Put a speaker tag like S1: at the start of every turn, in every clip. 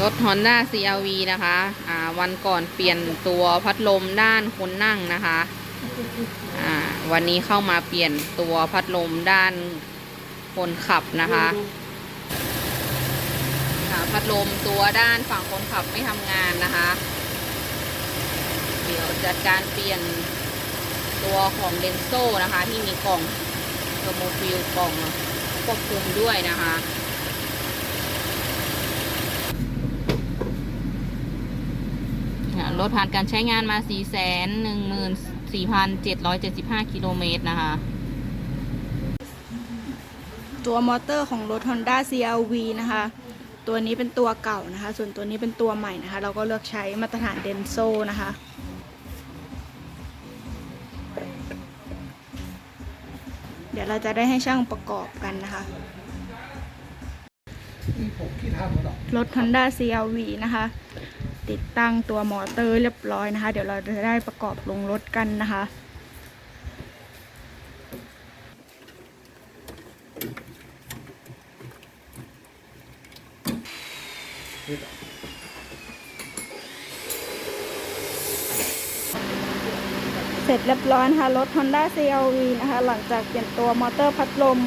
S1: รถ Honda CRV นะคะอ่าวันก่อนเปลี่ยนตัวพัดลมด้านคนนั่งนะคะอ่าวันนี้เข้ามาเปลี่ยนตัวพัดลมด้านคนขับนะคะอ่าพัดลมตัวด้านฝั่งคนขับไม่ทำงานนะคะ เดี๋ยวจัดการเปลี่ยนตัวของเดนโซ่นะคะ ที่มีกล่องเทอร์โมฟิลกล่องควบคุมด้วยนะคะ ค่ะ รถผ่านการใช้งานมา 4 1 4 7 7 5 กิโลเมตรนะคะ
S2: ตัวมอเตอร์ของรถ Honda CRV นะคะ ตัวนี้เป็นตัวเก่านะคะ ส่วนตัวนี้เป็นตัวใหม่นะคะ เราก็เลือกใช้มาตรฐานเดนโซนะคะเดี๋ยวเราจะได้ให้ช่างประกอบกันนะคะ รถ Honda CRV นะคะ ติดตั้งตัวมอเตอร์เรียบร้อยนะคะ เดี๋ยวเราจะได้ประกอบลงรถกันนะคะเสร็จเรียบร้อยนะคะรถ Honda CRV นะคะ หลังจากเปลี่ยนตัวมอเตอร์พัดลม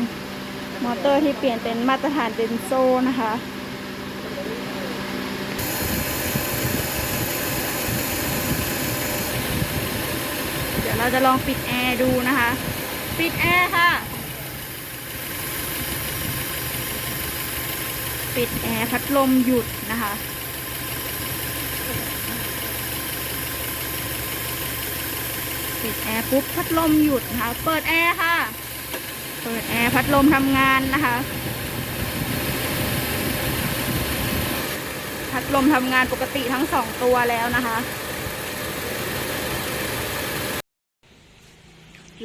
S2: มอเตอร์ที่เปลี่ยนเป็นมาตรฐานเดนโซนะคะ ดี๋ยวเราจะลองปิดแอร์ดูนะคะ ปิดแอร์ค่ะ ปิดแอร์พัดลมหยุดนะคะ ปิดแอร์ปุ๊บพัดลมหยุดนะคะ เปิดแอร์ค่ะ เปิดแอร์พัดลมทำงานนะคะ พัดลมทำงานปกติทั้งสองตัวแล้วนะคะ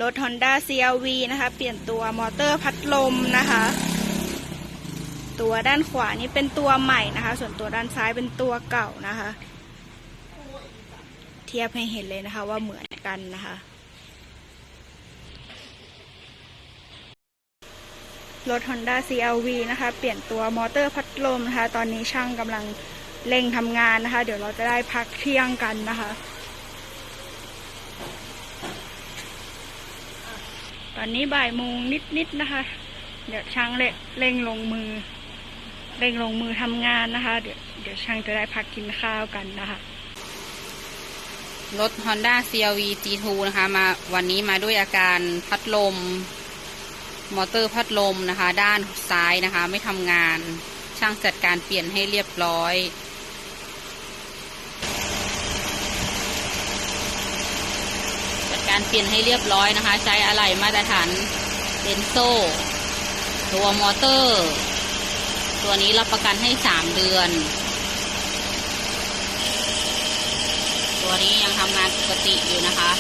S2: รถ Honda CRV นะคะ เปลี่ยนตัวมอเตอร์พัดลมนะคะ ตัวด้านขวานี่เป็นตัวใหม่นะคะ ส่วนตัวด้านซ้ายเป็นตัวเก่านะคะ เทียบให้เห็นเลยนะคะว่าเหมือนกันนะคะ รถ Honda CRV นะคะ เปลี่ยนตัวมอเตอร์พัดลมนะคะ ตอนนี้ช่างกำลังเร่งทำงานนะคะ เดี๋ยวเราจะได้พักเที่ยงกันนะคะ ตอนนี้บ่ายโมงนิดๆนะคะ เดี๋ยวช่างเร่งลงมือ เร่งลงมือทำงานนะคะ เดี๋ยวเดี๋ยวช่างจะได้พักกินข้าวกันนะคะ
S1: รถ Honda CRV G2 นะคะ มาวันนี้มาด้วยอาการพัดลม มอเตอร์พัดลมนะคะ ด้านซ้ายนะคะ ไม่ทำงานช่างจัดการเปลี่ยนให้เรียบร้อย จัด การเปลี่ยนให้เรียบร้อยนะคะ ใช้อะไหล่มาตรฐานเบนโซตัวมอเตอร์ ตัวนี้รับประกันให้สามเดือน ตัวนี้ยังทำงานปกติอยู่นะคะ